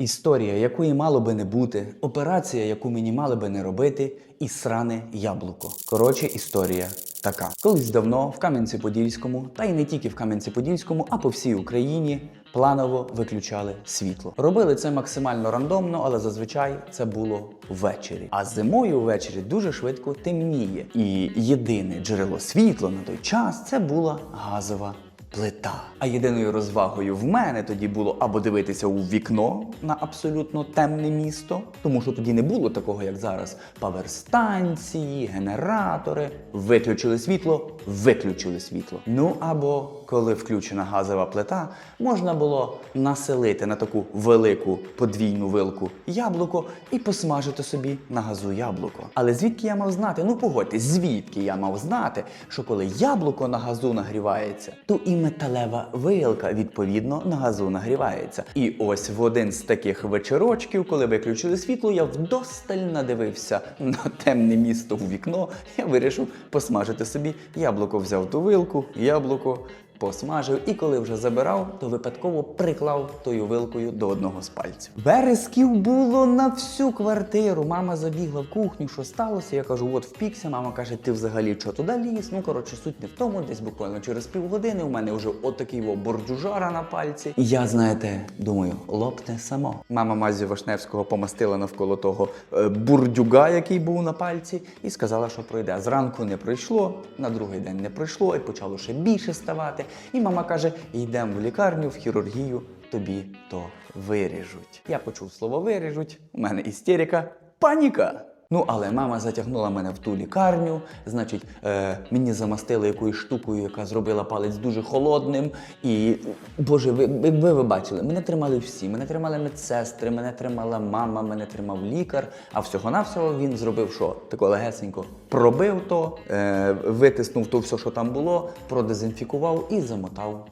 Історія, якої мало би не бути, операція, яку мені мали би не робити, і сране яблуко. Коротше, історія така. Колись давно в Кам'янці-Подільському, та й не тільки в Кам'янці-Подільському, а по всій Україні планово виключали світло. Робили це максимально рандомно, але зазвичай це було ввечері. А зимою ввечері дуже швидко темніє. І єдине джерело світла на той час це була газова плита. А єдиною розвагою в мене тоді було або дивитися у вікно на абсолютно темне місто, тому що тоді не було такого, як зараз. Паверстанції, генератори. Виключили світло, виключили світло. Ну або коли включена газова плита, можна було населити на таку велику подвійну вилку яблуко і посмажити собі на газу яблуко. Але звідки я мав знати? Ну погодьтесь, звідки я мав знати, що коли яблуко на газу нагрівається, то і металева вилка відповідно на газу нагрівається. І ось в один з таких вечорочків, коли виключили світло, я вдосталь надивився на темне місто у вікно. Я вирішив посмажити собі яблуко. Взяв ту вилку, яблуко. Посмажив і коли вже забирав, то випадково приклав тою вилкою до одного з пальців. Вересків було на всю квартиру. Мама забігла в кухню, що сталося. Я кажу, от впікся. Мама каже, ти взагалі що туди ліз? Ну коротше, суть не в тому. Десь буквально через півгодини у мене вже отакий во бордюжара на пальці. І я, знаєте, думаю, лопне само. Мама Мазі Вишневського помастила навколо того е, бурдюга, який був на пальці, і сказала, що пройде. Зранку не пройшло, на другий день не пройшло, і почало ще більше ставати. І мама каже: йдемо в лікарню, в хірургію, тобі то виріжуть. Я почув слово виріжуть, у мене істерика, паніка. Ну, але мама затягнула мене в ту лікарню, значить, е, мені замастили якоюсь штукою, яка зробила палець дуже холодним. І, боже, ви, ви, ви, бачили, мене тримали всі. Мене тримали медсестри, мене тримала мама, мене тримав лікар. А всього-навсього він зробив що? Тако легесенько пробив то, е, витиснув то все, що там було, продезінфікував і замотав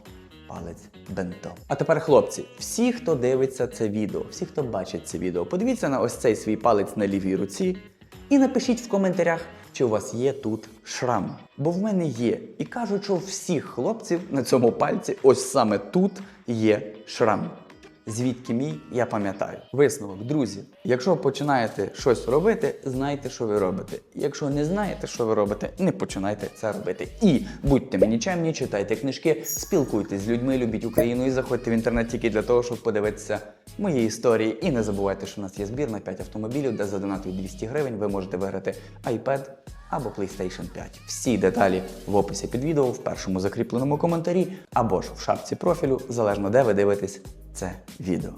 палець бенто. А тепер, хлопці, всі, хто дивиться це відео, всі, хто бачить це відео, подивіться на ось цей свій палець на лівій руці і напишіть в коментарях, чи у вас є тут шрам. Бо в мене є. І кажуть, що у всіх хлопців на цьому пальці, ось саме тут є шрам. Звідки мій, я пам'ятаю. Висновок, друзі. Якщо починаєте щось робити, знайте, що ви робите. Якщо не знаєте, що ви робите, не починайте це робити. І будьте мені чемні, читайте книжки, спілкуйтесь з людьми, любіть Україну і заходьте в інтернет тільки для того, щоб подивитися мої історії. І не забувайте, що у нас є збір на 5 автомобілів, де за донатою 200 гривень ви можете виграти iPad або PlayStation 5. Всі деталі в описі під відео, в першому закріпленому коментарі або ж в шапці профілю, залежно де ви дивитесь це відео.